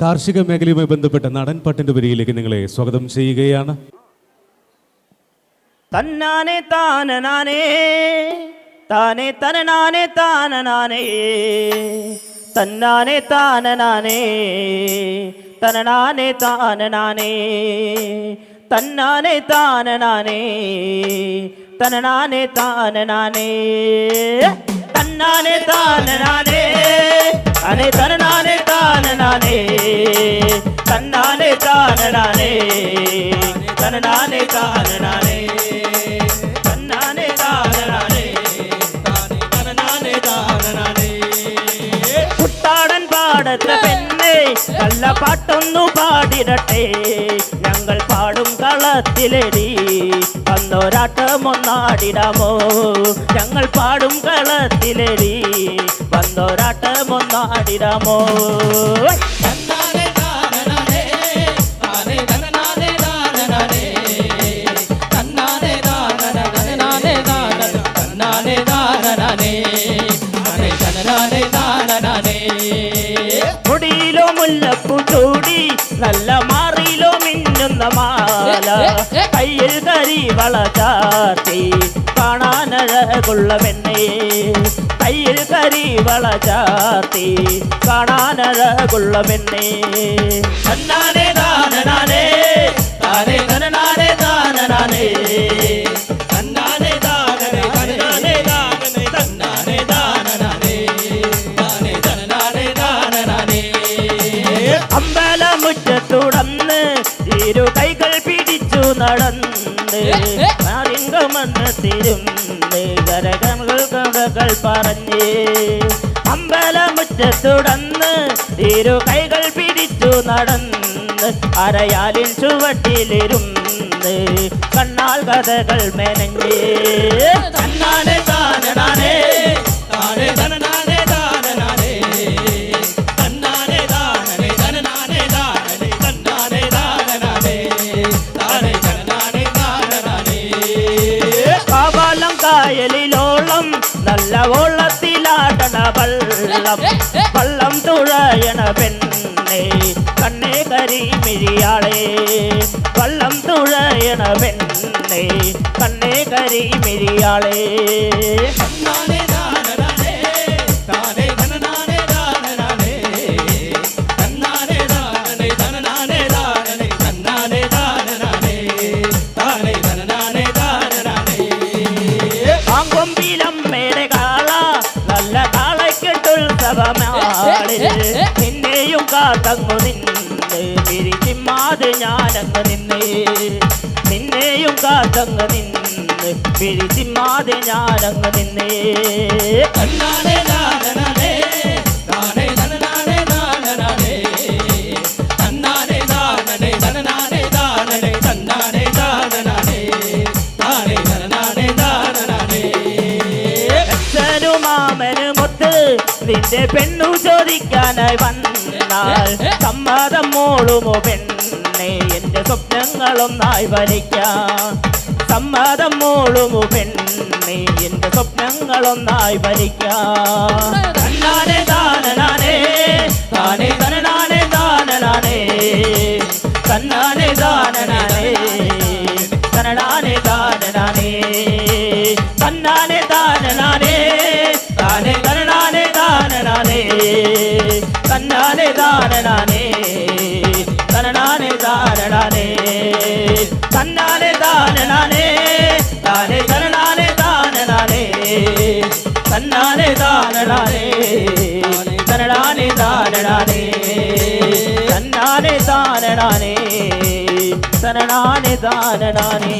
കാർഷിക മേഖലയുമായി ബന്ധപ്പെട്ട നടൻ പട്ടിന്റെ വരിയിലേക്ക് നിങ്ങളെ സ്വാഗതം ചെയ്യുകയാണ്. തന്നാനെ താനനാനേ താനെ തനനാനെ താനനാനേ തന്നാനെ താനനാനേ തനനാനെ താനനാനേ തന്നാനെ താനനാനേ തനനാനെ താനനാനേ അനെ തനനാനെ താനനാനേ കുട്ടാടൻ പാടത്തെ പെണ്ണെ നല്ല പാട്ടൊന്നു പാടിടട്ടെ. ഞങ്ങൾ പാടും കളത്തിലെടി വന്നോരാട്ടമൊന്നാടിടാമോ. ഞങ്ങൾ പാടും കളത്തിലെടി വന്നൊരാട്ടം മുടിയിലോ മുല്ലപ്പൂ ചൂടി നല്ല മാറിയിലോ മിന്നുന്ന മാല കയ്യിൽ കരി ചാർത്തി കാണാനഴകുള്ള പെണ്ണേ കയ്യിൽ കരി ചാർത്തി കാണാനഴകുള്ള പെണ്ണേ തന്നാനെ താനനാനേ താനേ നടന്ന്. കരകങ്ങൾ പറഞ്ഞ്. അമ്പലമുറ്റത്തുടന്ന് ഇരു കൈകൾ പിടിച്ചു നടന്ന് അരയാലിൻ ചുവട്ടിലിരുന്ന് കണ്ണാൽ കഥകൾ മെനഞ്ഞ്. കണ്ണാനെ താനനാനേ ஓளம் நல்ல ஓளத்திலாடன வல்லம் வல்லம் துழையன பெண்ணே கண்ணே கரி மிழியாளே. வல்லம் துழையன பெண்ணே கண்ணே கரி மிழியாளே. നിന്നെയും കാത്തങ്ങു നിന്ന് പിരിച്ചിമ്മാതെ ഞാനങ്ങ് നിന്നേ. നിന്നെയും കാത്തങ്ങ് നിന്ന് പിരിച്ചിമ്മാതെ ഞാനങ്ങ് നിന്നേ. തന്നാനെ താനനാനേ നിന്റെ പെണ്ണു ചോദിക്കാനായി വന്നാൽ സമ്മതം മോളുമോ പെണ്ണെ? എന്റെ സ്വപ്നങ്ങളൊന്നായി വലിക്കാം സമ്മതം മോളുമോ പെണ്ണെ? എന്റെ സ്വപ്നങ്ങളൊന്നായി വലിക്കാം തന്നാനെ താനനാനേ താനേ താനനാനേ തന്നാനെ താനനാനേ തന്നാനെ താനനാനേ താനെ തനനാനെ താനനാനേ തന്നാനെ താനനാനേ തനനാനെ താനനാനേ തന്നാനെ താനനാനേ തനനാനെ താനനാനേ